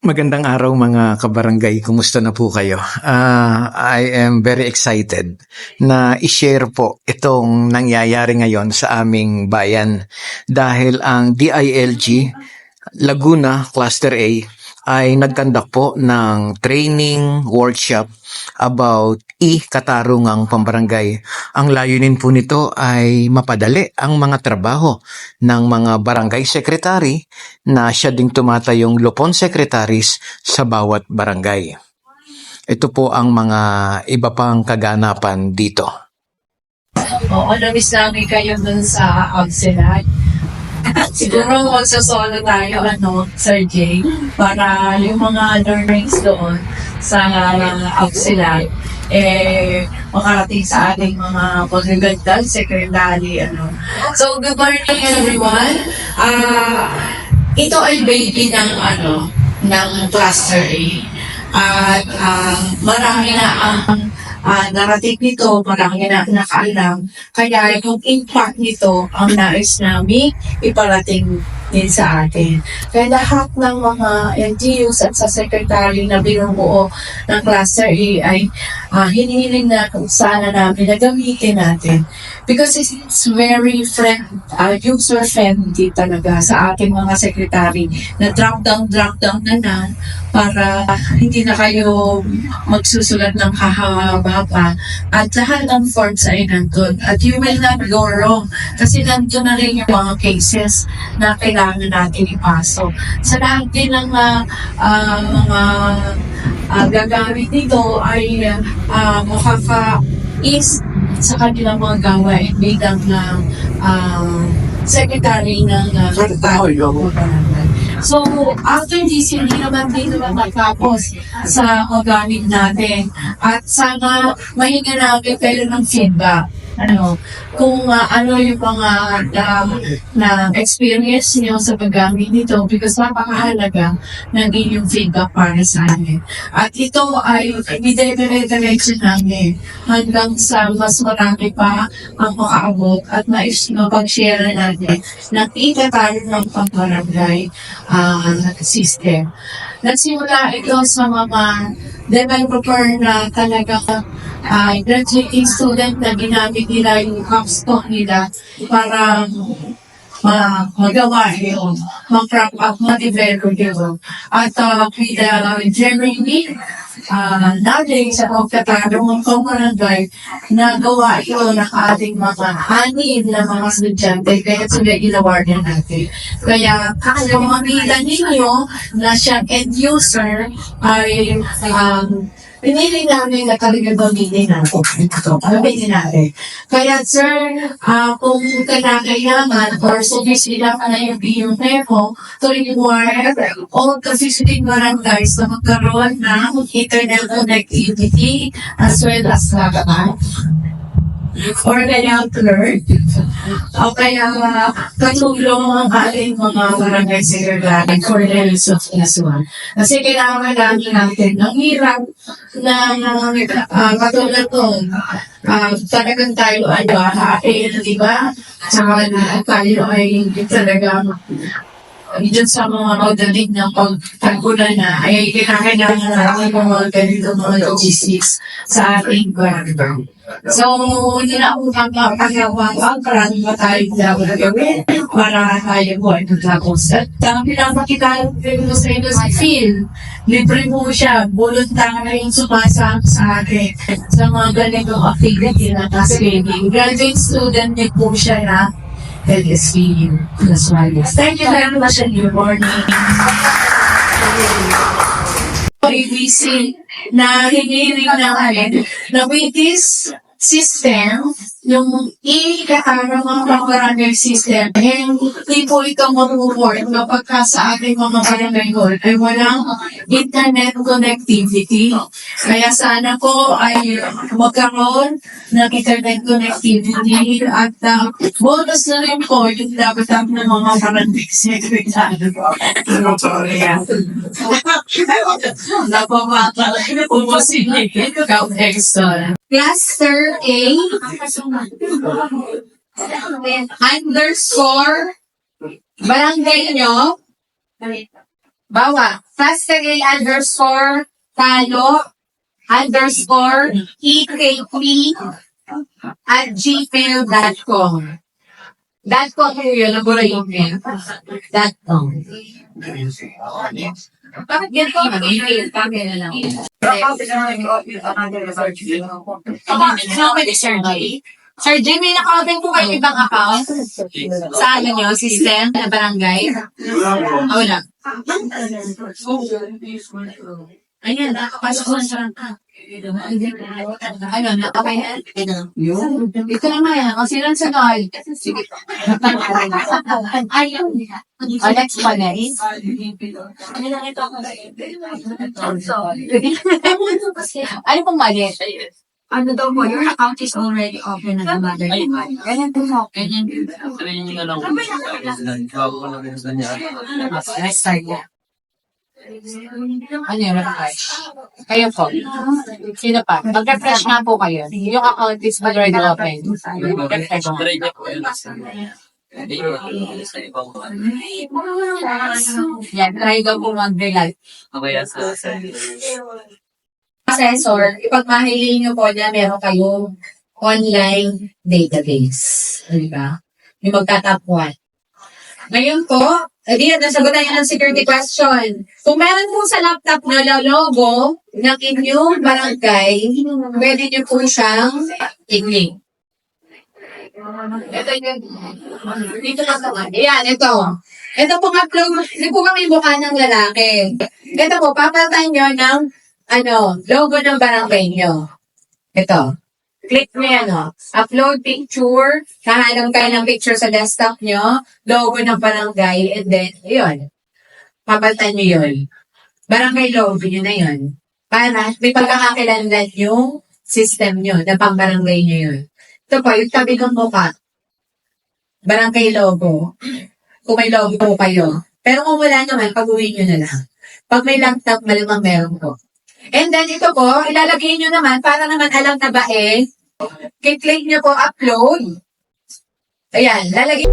Magandang araw mga kabarangay, kumusta na po kayo? Ah, I am very excited na i-share po itong nangyayari ngayon sa aming bayan dahil ang DILG Laguna Cluster A ay nagkandak po ng training workshop about e-katarungang pambarangay. Ang layunin po nito ay mapadali ang mga trabaho ng mga barangay secretary na siya ding tumatayong lupon secretaries sa bawat barangay. Ito po ang mga iba pang kaganapan dito. Oo, namiss namin kayo dun sa Auxiliary. Siguro magsasolo tayo, ano, Sir Jay, para yung mga learnings doon sa uh, Auxiliary, eh, makarating sa ating mga magagandang secretary, ano. So, good morning everyone. Ah, ito ay baby ng, ano, ng Cluster A. At ah, marami na ang ah, narating nito, marami na nakaalam. Kaya yung impact nito ang nais namin iparating din sa atin. Kaya lahat ng mga LGUs at sa secretary na binubuo ng Cluster A ay uh, hinihiling na kung sana namin na gamitin natin. Because it's very friend, uh, user-friendly talaga sa ating mga secretary na drop down, drop down na lang para hindi na kayo magsusulat ng hahaba pa. At lahat ng forms ay nandun. At you will not go wrong. Kasi nandun na rin yung mga cases na kailangan natin ipasok. Sa lahat din ng ah, ah, mga ah, gagamit nito ay uh, makaka-ease sa kanilang mga gawain bilang ng ah, secretary ng uh, So, after this, hindi naman din naman matapos sa magamit natin. At sana mahinga namin kayo ng feedback. Ano, kung ah, ano yung mga na, na experience niyo sa paggamit nito because napakahalaga ng inyong feedback para sa amin. At ito ay idedire-diretso namin hanggang sa mas marami pa ang makaabot at mais mapag-share natin ng itatalo ng pambarangay ah, system. Nagsimula ito sa mga developer na talaga uh, graduating student na ginamit nila yung capstone nila para ma magawa yun, mag-wrap up, ma-develop yun. At uh, with uh, Jeremy, uh, natin sa pagkatarong ng Komarangay, nagawa yun ng ating mga anim na mga estudyante, kaya sila inawardan natin. Kaya kung makita ninyo na siya end user ay um, pinili namin na talaga gamitin natin ito. Gamitin natin. Kaya sir, ah kung kinakailangan or sufficient ka na yung iyong memo to require all consisting barangays na magkaroon ng internet connectivity as well as lahat or kaya clerk o kaya uh, katulong ang ating mga barangay secretary for the use of S1. Kasi kailangan namin natin ng hirap na uh, katulad nun, uh, talagang tayo ay hahain, di ba? Saka na tayo ay talagang dyan sa mga magaling ng pagtagpunan na ay kinakailangan natin ng mga ganito mga logistics sa ating barangay. So, hindi na ako magpapagawa ang karami pa tayo dapat gawin para tayo po ay tutapos. At ang pinapakita ko sa inyo si Phil, libre mo siya, voluntary yung sumasama sa akin sa mga ganitong activity na tasking. Graduate student niya po siya na LSP plus wireless. Thank you very much and good morning. ABC na hinihiling namin na with this system, yung i-katarang mga barangay system, hindi po ito mag-work kapag ka sa ating mga barangay hall ay walang internet connectivity. Kaya sana po ay magkaroon ng internet connectivity at uh, bonus na rin po yung dapat ng mga barangay secretary. Napapata lang po po si Ikaw extra. Cluster A. Underscore. Barangay nyo. Bawa, Pastel underscore. Talo. Underscore. Ekp at gmail.com. Dot com. Yun, nabura yung mail. Dot com. Bakit ganito ang email? Kami na lang. Okay, Sir J. Sir J, may naka-open po kayo ibang account? Sa ano nyo, system na barangay? Ah, wala. Ayan, nakapasok na siya. Ano, okay na? Ito naman yan, kung sino sa nol. Sige. Ayun. Oh, next one, next. Ano pong mali? Ano daw po, your account is already open at the mother account. Ganyan po po. Ganyan. Let's start na. Ano yun, refresh? Kayo po. Sino pa? Mag-refresh nga po kayo. Yung account is already open. Refresh nga. Yan, try daw po mag-relate. Assessor, ipagmahili nyo po na meron kayong online database. Di ba? Yung magtatap one. Ngayon po, edi nasagutan nyo ng security question. Kung meron po sa laptop na logo ng inyong barangay, pwede nyo po siyang i-link. Ito yung, dito na sa Ayan, ito. Ito pong upload, hindi po kami mukha ng lalaki. Ito po, papalitan nyo ng, ano, logo ng barangay nyo. Ito. Click nyo yan, oh. Upload picture. Kahanap kayo ng picture sa desktop nyo. Logo ng barangay. And then, yun. Papalitan nyo yun. Barangay logo nyo na yun. Para may pagkakakilanlan yung system nyo na pang barangay nyo yun. Ito po, yung tabi ng mukha. Barangay logo. Kung may logo po kayo. Pero kung wala naman, pag-uwi nyo na lang. Pag may laptop, malamang meron po. And then ito po, ilalagay nyo naman para naman alam na ba eh, click nyo po upload. Ayan, lalagay.